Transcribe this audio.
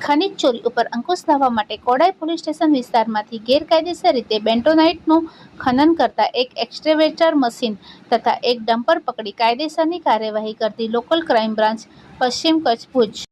ખનીજ ચોરી ઉપર અંકુશ લાવવા માટે કોડાઈ પોલીસ સ્ટેશન વિસ્તારમાંથી ગેરકાયદેસર રીતે બેન્ટોનાઇટનું ખનન કરતા એક એક્સ્કેવેટર મશીન તથા એક ડમ્પર પકડી કાયદેસરની કાર્યવાહી કરતી લોકલ ક્રાઇમ બ્રાન્ચ પશ્ચિમ કચ્છ ભુજ.